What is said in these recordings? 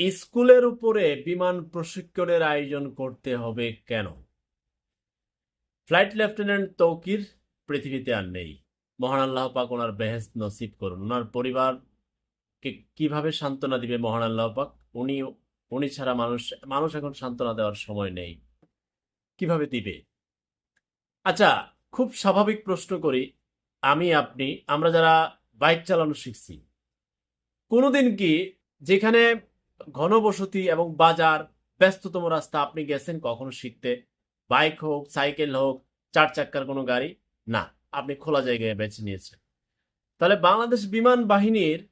স্কুলের উপরে বিমান প্রশিক্ষণের আয়োজন করতে হবে কেন? ফ্লাইট লেফটেন্যান্ট তৌকির পৃথিবীতে আর নেই। মহান আল্লাহ পাক ওনার বেহেস নসিব করুন। ওনার পরিবারকে কীভাবে সান্ত্বনা দিবে মহান আল্লাহ পাক? উনি উনি ছাড়া মানুষ মানুষ এখন সান্ত্বনা দেওয়ার সময় নেই। কীভাবে দিবে? আচ্ছা খুব স্বাভাবিক প্রশ্ন করি। আমি, আপনি, আমরা যারা বাইক চালানো শিখছি, কোনোদিন কি যেখানে ঘনবসতি এবং বাজার, ব্যস্ততম রাস্তা, আপনি গেছেন কখনো শিখতে? বাইক হোক, সাইকেল হোক, চার চাক্কার কোনো গাড়ি? না, আপনি খোলা জায়গায় বেছে নিয়েছেন। তাহলে বাংলাদেশ বিমান বাহিনীর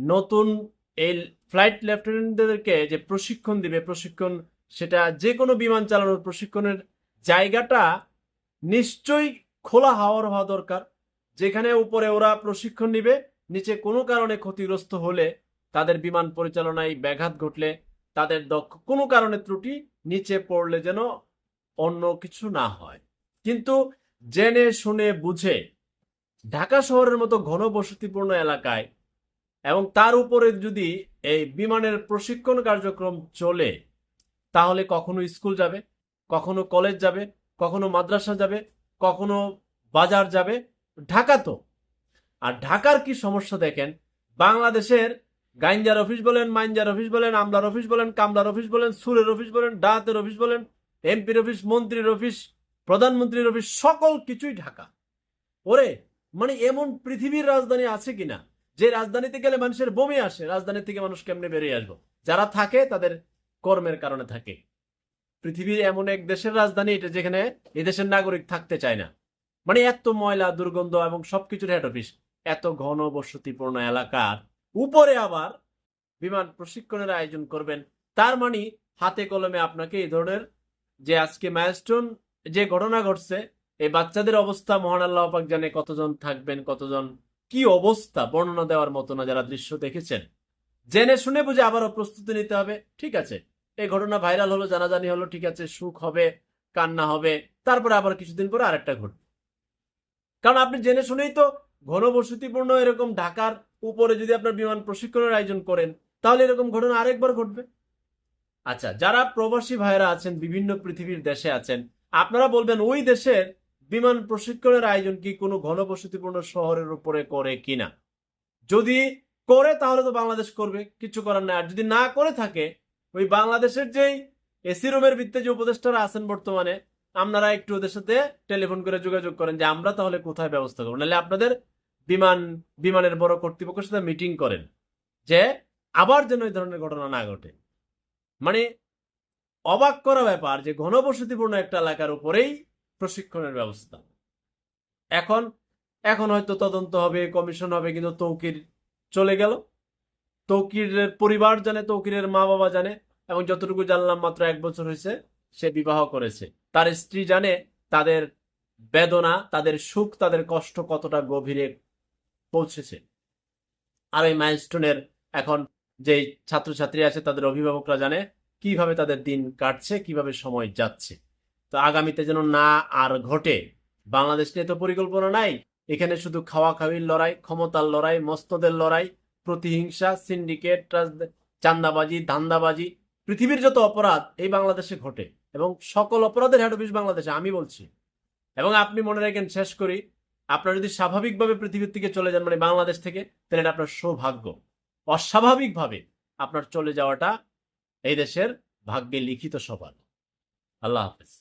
নতুন এই ফ্লাইট লেফটেন্যান্টদেরকে যে প্রশিক্ষণ দিবে, প্রশিক্ষণ, সেটা যে কোনো বিমান চালানোর প্রশিক্ষণের জায়গাটা নিশ্চয়ই খোলা হাওয়ার হওয়া দরকার। যেখানে উপরে ওরা প্রশিক্ষণ নিবে, নিচে কোনো কারণে ক্ষতিগ্রস্ত হলে তাদের বিমান পরিচালনায় ব্যাঘাত ঘটলে তাদের দক্ষ, কোনো কারণে ত্রুটি নিচে পড়লে যেন অন্য কিছু না হয়। কিন্তু জেনে, শুনে, বুঝে ঢাকা শহরের মতো ঘনবসতিপূর্ণ এলাকায় এবং তার উপরে যদি এই বিমানের প্রশিক্ষণ কার্যক্রম চলে, তাহলে কখনো স্কুল যাবে, কখনো কলেজ যাবে, কখনো মাদ্রাসা যাবে, কখনো বাজার যাবে, ঢাকা তো। আর ঢাকার কি সমস্যা দেখেন? বাংলাদেশের গাইঞ্জার অফিস বলেন মাইঞ্জার অফিস বলেন, আমলার অফিস বলেন, কামলার অফিস বলেন, সুরের অফিস বলেন ডাহাতের অফিস বলেন, এমপির অফিস, মন্ত্রীর অফিস, প্রধানমন্ত্রীর অফিস, সকল কিছুই ঢাকা। ওরে মানে এমন পৃথিবীর রাজধানী আছে কিনা? যে রাজধানীতে গেলে মানুষের বমি আসে রাজধানী থেকে মানুষ কেমনে বেরিয়ে আসব? যারা থাকে, তাদের কর্মের কারণে থাকে। পৃথিবীর এমন এক দেশের রাজধানী, এটা যেখানে এই দেশের নাগরিক থাকতে চায় না। মানে এত ময়লা, দুর্গন্ধ এবং সবকিছুর হেড অফিস এত ঘন বসতিপূর্ণ এলাকার উপরে আবার বিমান প্রশিক্ষণের আয়োজন করবেন। তার মানে হাতে কলমে আপনাকে এই ধরনের যে আজকে মাইলস্টোন যে ঘটনা ঘটছে, এই বাচ্চাদের অবস্থা মহান আল্লাহ পাক জানে কতজন থাকবেন, কতজন কি অবস্থা, বর্ণনা দেওয়ার মতো না যারা দৃশ্য দেখেছেন। জেনে শুনে বুঝে আবারও প্রস্তুতি নিতে হবে, ঠিক আছে? এই ঘটনা ভাইরাল হলো, জানাজানি হলো, ঠিক আছে, সুখ হবে, কান্না হবে, তারপরে আবার কিছুদিন পরে আরেকটা ঘটবে। কারণ আপনি জেনে শুনেই তো ঘনবসতিপূর্ণ এরকম ঢাকার উপরে যদি আপনার বিমান প্রশিক্ষণের আয়োজন করেন, তাহলে এরকম ঘটনা আরেকবার ঘটবে। আচ্ছা যারা প্রবাসী ভাইয়েরা আছেন, বিভিন্ন পৃথিবীর দেশে আছেন, আপনারা বলবেন ওই দেশের বিমান প্রশিক্ষণের আয়োজন কি কোনো ঘনবসতিপূর্ণ শহরের উপরে করে কিনা? যদি করে, তাহলে তো বাংলাদেশ করবে, কিছু করার নাই। আর যদি না করে থাকে, ওই বাংলাদেশের যেই এসি রুমের ভিত্তিতে যে উপদেষ্টারা আছেন বর্তমানে আপনারা একটু ওদের সাথে টেলিফোন করে যোগাযোগ করেন যে আমরা তাহলে কোথায় ব্যবস্থা করব। নাহলে আপনাদের বিমান, বিমানের বড় কর্তৃপক্ষের সাথে মিটিং করেন যে আবার যেন এই ধরনের ঘটনা না ঘটে। মানে অবাক করা ব্যাপার যে ঘনবসতিপূর্ণ একটা এলাকার উপরেই প্রশিক্ষণের ব্যবস্থা। এখন এখন হয়তো তদন্ত হবে, কমিশন হবে, কিন্তু তৌকির চলে গেল। তৌকিরের পরিবার জানে, তৌকিরের মা বাবা জানে, এবং যতটুকু জানলাম মাত্র এক বছর হয়েছে, সে বিবাহ করেছে। তার স্ত্রী জানে তাদের বেদনা, তাদের সুখ, তাদের কষ্ট কতটা গভীরে পৌঁছেছে। আর এই মাইলস্টোনের এখন যে ছাত্রছাত্রী আছে, তাদের অভিভাবকরা জানে কীভাবে তাদের দিন কাটছে, কীভাবে সময় যাচ্ছে। তো আগামীতে যেন না আর ঘটে, বাংলাদেশ নিয়ে তো পরিকল্পনা নাই। এখানে শুধু খাওয়া খাওয়ির লড়াই, ক্ষমতার লড়াই, মস্তদের লড়াই, প্রতিহিংসা, সিন্ডিকেট চান্দাবাজি ধান্দাবাজি, পৃথিবীর যত অপরাধ এই বাংলাদেশে ঘটে। এবং সকল অপরাধের হেড অফিস বাংলাদেশে, আমি বলছি। এবং আপনি মনে রাখেন, শেষ করি, আপনার যদি স্বাভাবিকভাবে পৃথিবীর থেকে চলে যান মানে বাংলাদেশ থেকে, তাহলে এটা আপনার সৌভাগ্য। অস্বাভাবিকভাবে আপনার চলে যাওয়াটা এই দেশের ভাগ্যে লিখিত সবার। আল্লাহ হাফেজ।